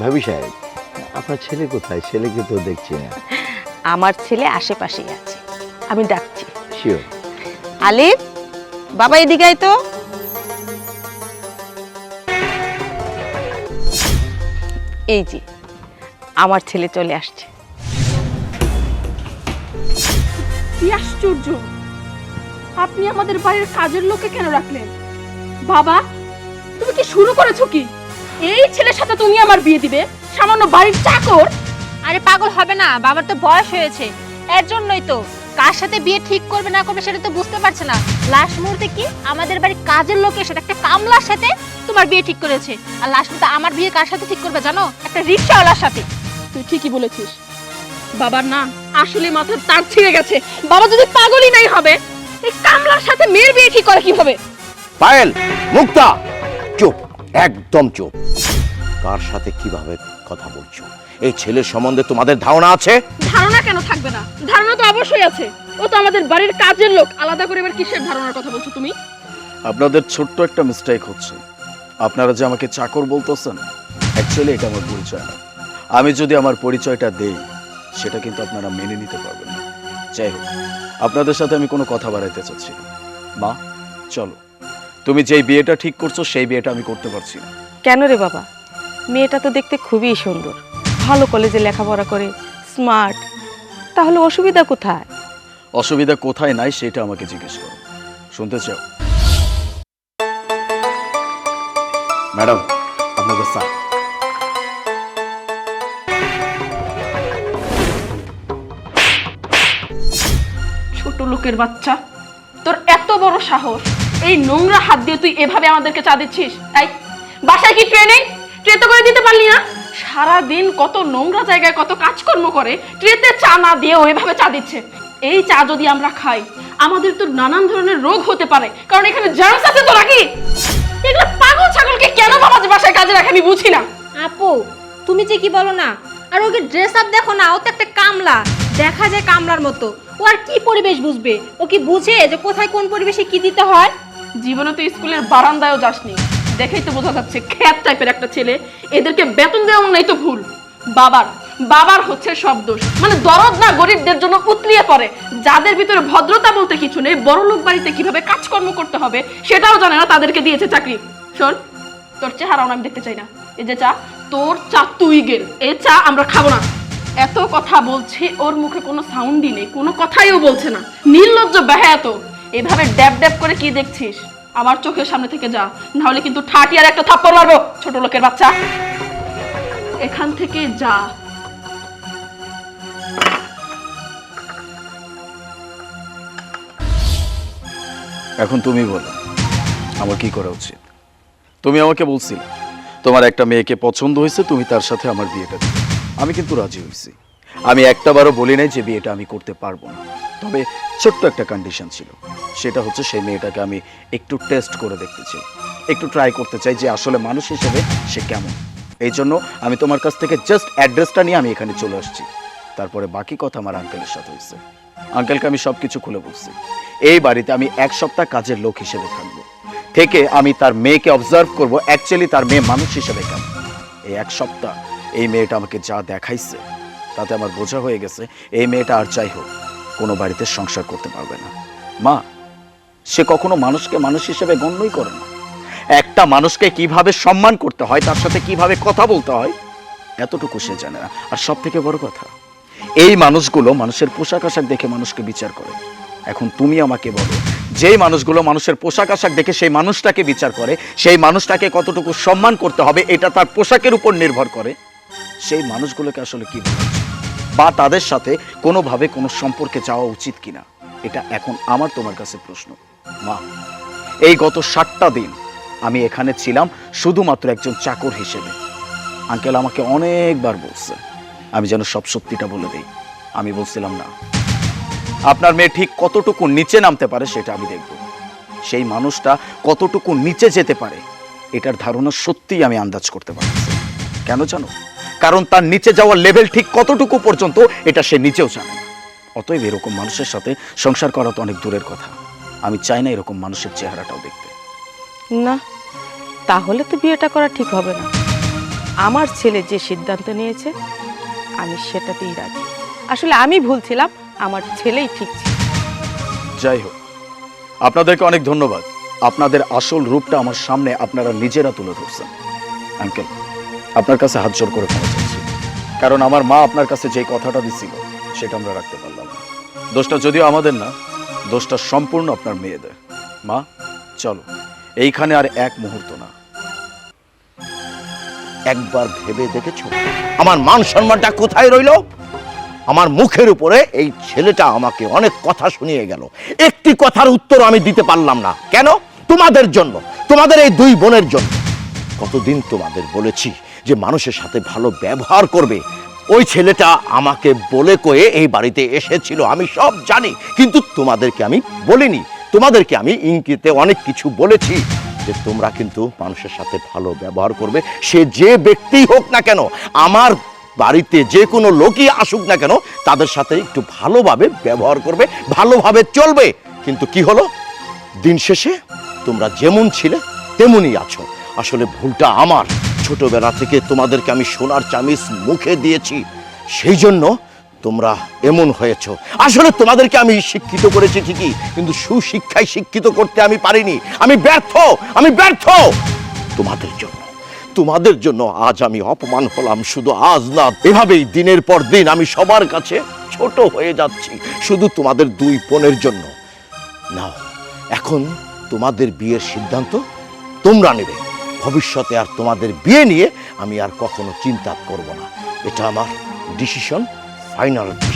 ভাবি সাহেব আপনার ছেলে কোথায়? ছেলেকে তো দেখছি না। আমার ছেলে আশেপাশেই আছে। আমি ডাকছি। শিওর আলিফ বাবা এদিকে আয় তো। এই যে আমার ছেলে চলে আসছে। কি আশ্চর্য! আপনি আমাদের বাড়ির কাজের লোকে কেন রাখলেন? বাবা তুমি কি শুরু করেছ কি? এই ছেলের সাথে তুমি আমার বিয়ে দিবে? সামান্য বাড়ির চাকর? আরে পাগল হবে না বাবার তো বয়স হয়েছে। এর জন্যই তো। কার সাথে বিয়ে ঠিক করবে না করবে সেটা তো বুঝতে পারছে না। লাস্ট মুহূর্তে কি আমাদের বাড়ির কাজের লোকের সাথে একটা কামলার সাথে তোমার বিয়ে ঠিক করেছে? আর লাস্ট মুহূর্তে আমার বিয়ে কার সাথে ঠিক করবে জানো? একটা রিক্সাওয়ালার সাথে। তুই ঠিকই বলেছিস। বাবার না আসলে মাথার তার ছিঁড়ে গেছে। বাবা যদি পাগলই নাই হবে এই কামলার সাথে মেয়ের বিয়ে ঠিক করে কীভাবে? পায়েল মুক্তা! একদম চুপ। কার সাথে কীভাবে কথা বলছো? এই ছেলের সম্বন্ধে তোমাদের ধারণা আছে? ধারণা কেন থাকবে না? ধারণা তো অবশ্যই আছে। ও তো আমাদের বাড়ির কাজের লোক। আলাদা করে এবার কিসের ধারণার কথা বলছো তুমি? আপনাদের ছোট্ট একটা মিস্টেক হচ্ছে। আপনারা যে আমাকে চাকর বলতেছেন অ্যাকচুয়ালি এটা আমার পরিচয় না। আমি যদি আমার পরিচয়টা দেই সেটা কিন্তু আপনারা মেনে নিতে পারবেন না। যাই হোক আপনাদের সাথে আমি কোনো কথা বাড়াইতে চাচ্ছি না। মা চলো। তুমি যেই বিয়েটা ঠিক করছ সেই বিয়েটা আমি করতে পারছি না। কেন রে বাবা? মেয়েটা তো দেখতে খুবই সুন্দর। ভালো কলেজে লেখাপড়া করে স্মার্ট তাহলে অসুবিধা কোথায়? অসুবিধা কোথায় নাই সেটা আমাকে জিজ্ঞেস করো। শুনতে চাও? ম্যাডাম আপনাদের স্যার ছোট লোকের বাচ্চা তোর এত বড় সাহস। এই নোংরা হাত দিয়ে তুই এভাবে আমাদেরকে চা দিচ্ছিস? তাই বাসায় কি ট্রে ট্রেনে? ট্রেতে করে দিতে পারলি না? সারা দিন কত নোংরা জায়গায় কত কাজকর্ম করে ট্রেতে চা না দিয়ে এভাবে চা দিচ্ছে। এই চা যদি আমরা খাই, আমাদের তো নানান ধরনের রোগ হতে পারে। কারণ এখানে জার্মস আছে তো নাকি? এগুলো পাগল ছাগলকে কেন বাবা বাসায় কাজে রাখে আমি বুঝি না। আপু, তুমি যে কি বলো না? আর ওকে ড্রেস আপ দেখো না, ও তো একটা কামলা। দেখা যায় কামলার মতো। ও আর কি পরিবেশ বুঝবে? ও কি বুঝে যে কোথায় কোন পরিবেশে কি দিতে হয়? জীবনে তো স্কুলের বারান্দায়ও যাসনি। দেখেই তো বোঝা যাচ্ছে খ্যাত টাইপের একটা ছেলে। এদেরকে বেতন দেওয়া নাই তো ভুল। বাবার বাবার হচ্ছে সব দোষ। মানে দরদ না গরিবদের জন্য উতলিয়ে পড়ে। যাদের ভিতরে ভদ্রতা বলতে কিছু নেই, বড় লোক বাড়িতে কীভাবে কাজকর্ম করতে হবে সেটাও জানে না, তাদেরকে দিয়েছে চাকরি। শোন, তোর চেহারাও আমি দেখতে চাই না। এই যে চা, তোর চা তুই গেল। এই চা আমরা খাব না। এত কথা বলছে, ওর মুখে কোনো সাউন্ডই নেই, কোনো কথাইও বলছে না। নির্লজ্জ ব্যাহা এত এভাবে ড্যাব ড্যাব করে কি দেখছিস? আমার চোখের সামনে থেকে যা, নাহলে কিন্তু ঠাটি আর একটা থাপ্পড় মারবো, ছোট লোকের বাচ্চা। এখান থেকে যা। এখন তুমি বলো, আমার কি করা উচিত? তুমি আমাকে বলছিলে, তোমার একটা মেয়েকে পছন্দ হয়েছে, তুমি তার সাথে আমার বিয়েটা আমি কিন্তু রাজি হয়েছি। আমি একটাবারও বলি নাই যে বিয়েটা আমি করতে পারব না। তবে ছোট্ট একটা কন্ডিশন ছিল। সেটা হচ্ছে সেই মেয়েটাকে আমি একটু টেস্ট করে দেখতে চাই। একটু ট্রাই করতে চাই যে আসলে মানুষ হিসেবে সে কেমন। এই জন্য আমি তোমার কাছ থেকে জাস্ট অ্যাড্রেসটা নিয়ে আমি এখানে চলে আসছি। তারপরে বাকি কথা আমার আঙ্কেলের সাথে হয়েছে। আঙ্কেলকে আমি সব কিছু খুলে বলছি। এই বাড়িতে আমি এক সপ্তাহ কাজের লোক হিসেবে থাকব। থেকে আমি তার মেয়েকে অবজার্ভ করব অ্যাকচুয়ালি তার মেয়ে মানুষ হিসেবে কেমন। এই এক সপ্তাহ এই মেয়েটা আমাকে যা দেখাইছে, তাতে আমার বোঝা হয়ে গেছে, এই মেয়েটা আর চাই হোক। কোনো বাড়িতে সংসার করতে পারবে না। মা, সে কখনো মানুষকে মানুষ হিসেবে গণ্যই করে না। একটা মানুষকে কীভাবে সম্মান করতে হয়, তার সাথে কীভাবে কথা বলতে হয়, এতটুকু সে জানে না। আর সব থেকে বড় কথা, এই মানুষগুলো মানুষের পোশাক আশাক দেখে মানুষকে বিচার করে। এখন তুমি আমাকে বলো, যেই মানুষগুলো মানুষের পোশাক আশাক দেখে সেই মানুষটাকে বিচার করে, সেই মানুষটাকে কতটুকু সম্মান করতে হবে, এটা তার পোশাকের উপর নির্ভর করে। সেই মানুষগুলোকে আসলে কি বলা উচিত? বা তাদের সাথে কোনোভাবে কোনো সম্পর্কে যাওয়া উচিত কিনা? এটা এখন আমার তোমার কাছে প্রশ্ন। মা, এই গত ষাটটা দিন আমি এখানে ছিলাম শুধুমাত্র একজন চাকর হিসেবে। আঙ্কেল আমাকে অনেকবার বলছে, আমি যেন সব সত্যিটা বলে দিই। আমি বলছিলাম, না, আপনার মেয়ে ঠিক কতটুকু নিচে নামতে পারে সেটা আমি দেখব। সেই মানুষটা কতটুকু নিচে যেতে পারে, এটার ধারণা সত্যিই আমি আন্দাজ করতে পারছি কেন জানো? কারণ তার নিচে যাওয়ার লেভেল ঠিক কতটুকু পর্যন্ত এটা সে নিচেও জানে না। অতএব এরকম মানুষের সাথে সংসার করা তো অনেক দূরের কথা। আমি চাই না এরকম মানুষের চেহারাটাও দেখতে। না তাহলে তো বিয়েটা করা ঠিক হবে না। আমার ছেলে যে সিদ্ধান্ত নিয়েছে আমি সেটাতেই রাজি। আসলে আমি ভুল ছিলাম আমার ছেলেই ঠিক ছিল। যাই হোক আপনাদেরকে অনেক ধন্যবাদ। আপনাদের আসল রূপটা আমার সামনে আপনারা নিজেরা তুলে ধরছেন। আঙ্কেল আপনার কাছে হাত জোর করে ক্ষমা চাচ্ছি কারণ আমার মা আপনার কাছে যে কথাটা দিছিল, সেটা আমরা রাখতে পারলাম না। দোষটা যদিও আমাদের না, দোষটা সম্পূর্ণ আপনার মেয়েদের। মা, চলো, এইখানে আর এক মুহূর্ত না। একবার ভেবে দেখেছ? আমার মান সম্মানটা কোথায় রইল? আমার মুখের উপরে এই ছেলেটা আমাকে অনেক কথা শুনিয়ে গেল। একটি কথার উত্তর আমি দিতে পারলাম না। কেন? তোমাদের জন্য, তোমাদের এই দুই বোনের জন্য। কতদিন তোমাদের বলেছি যে মানুষের সাথে ভালো ব্যবহার করবে, ওই ছেলেটা আমাকে বলে কয়ে এই বাড়িতে এসেছিল, আমি সব জানি, কিন্তু তোমাদেরকে আমি বলিনি। তোমাদেরকে আমি ইঙ্কিতে অনেক কিছু বলেছি যে তোমরা কিন্তু মানুষের সাথে ভালো ব্যবহার করবে। সে যে ব্যক্তিই হোক না কেন, আমার বাড়িতে যে কোনো লোকই আসুক না কেন, তাদের সাথে একটু ভালোভাবে ব্যবহার করবে, ভালোভাবে চলবে। কিন্তু কি হলো? দিন শেষে তোমরা যেমন ছিলে, তেমনই আছো। আসলে ভুলটা আমার। ছোটবেলা থেকে তোমাদেরকে আমি সোনার চামিচ মুখে দিয়েছি, সেই জন্য তোমরা এমন হয়েছো। আসলে তোমাদেরকে আমি শিক্ষিত করেছি ঠিকই, কিন্তু সুশিক্ষায় শিক্ষিত করতে আমি পারিনি। আমি ব্যর্থ আমি ব্যর্থ। তোমাদের জন্য তোমাদের জন্য আজ আমি অপমান হলাম, শুধু আজ না, এভাবেই দিনের পর দিন আমি সবার কাছে ছোট হয়ে যাচ্ছি, শুধু তোমাদের দুই বোনের জন্য। নাও, এখন তোমাদের বিয়ের সিদ্ধান্ত তোমরা নেবে। ভবিষ্যতে আর তোমাদের বিয়ে নিয়ে আমি আর কখনো চিন্তা করব না। এটা আমার ডিসিশন ফাইনাল ডিসিশন